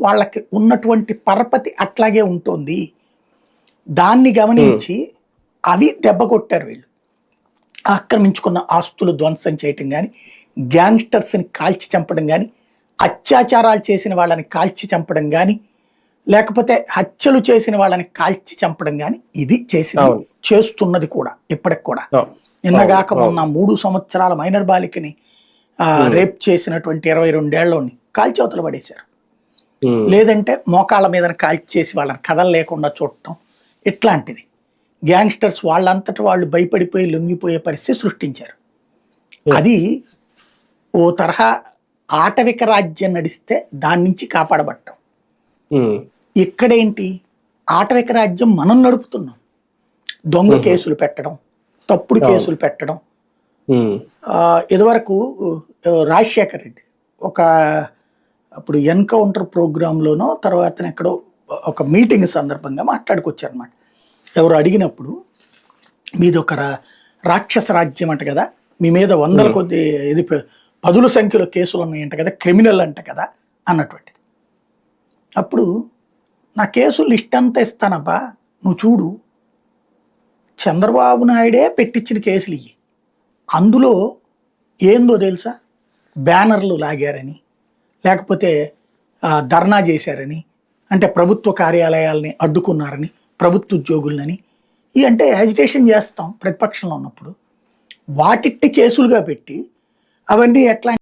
వాళ్ళకి ఉన్నటువంటి పరపతి అట్లాగే ఉంటుంది దాన్ని గమనించి అవి దెబ్బ కొట్టారు వీళ్ళు ఆక్రమించుకున్న ఆస్తులు ధ్వంసం చేయటం కానీ గ్యాంగ్స్టర్స్ని కాల్చి చంపడం కానీ అత్యాచారాలు చేసిన వాళ్ళని కాల్చి చంపడం కానీ లేకపోతే హత్యలు చేసిన వాళ్ళని కాల్చి చంపడం కానీ ఇది చేసిన. చేస్తున్నది కూడా ఇప్పటికి కూడా. నిన్నగాక మొన్న మూడు సంవత్సరాల మైనర్ బాలికని రేప్ చేసినటువంటి ఇరవై రెండేళ్ళని కాల్చవతలు పడేశారు ఉమ్. లేదంటే మోకాళ్ళ మీద కాల్చి చేసి వాళ్ళని కథలు లేకుండా చూడటం ఇట్లాంటిది. గ్యాంగ్స్టర్స్ వాళ్ళంతటి వాళ్ళు భయపడిపోయి లొంగిపోయే పరిస్థితి సృష్టించారు. అది ఓ తరహా ఆటవిక రాజ్యం నడిస్తే దాని నుంచి కాపాడబట్టం. ఇక్కడేంటి ఆటవిక రాజ్యం మనం నడుపుతున్నాం. దొంగ కేసులు పెట్టడం తప్పుడు కేసులు పెట్టడం. ఇదివరకు రాజశేఖర్ రెడ్డి ఒక అప్పుడు ఎన్కౌంటర్ ప్రోగ్రాంలోనో తర్వాత ఎక్కడో ఒక మీటింగ్ సందర్భంగా మాట్లాడుకొచ్చారు అనమాట ఎవరు అడిగినప్పుడు మీది ఒక రాక్షస రాజ్యం అంట కదా మీ మీద వందల కొద్ది ఇది పదుల సంఖ్యలో కేసులు ఉన్నాయంట కదా క్రిమినల్ అంట కదా అన్నటువంటిది అప్పుడు నా కేసు లిస్ట్ అంతా ఇస్తానబ్బా నువ్వు చూడు. చంద్రబాబు నాయుడే పెట్టించిన కేసులు ఇవి అందులో ఏందో తెలుసా? బ్యానర్లు లాగారని. లేకపోతే ధర్నా చేశారని అంటే ప్రభుత్వ కార్యాలయాలని అడ్డుకున్నారని ప్రభుత్వ ఉద్యోగులని ఈ అంటే యాజిటేషన్ చేస్తాం ప్రతిపక్షంలో ఉన్నప్పుడు. వాటిట్టి కేసులుగా పెట్టి అవన్నీ ఎట్లా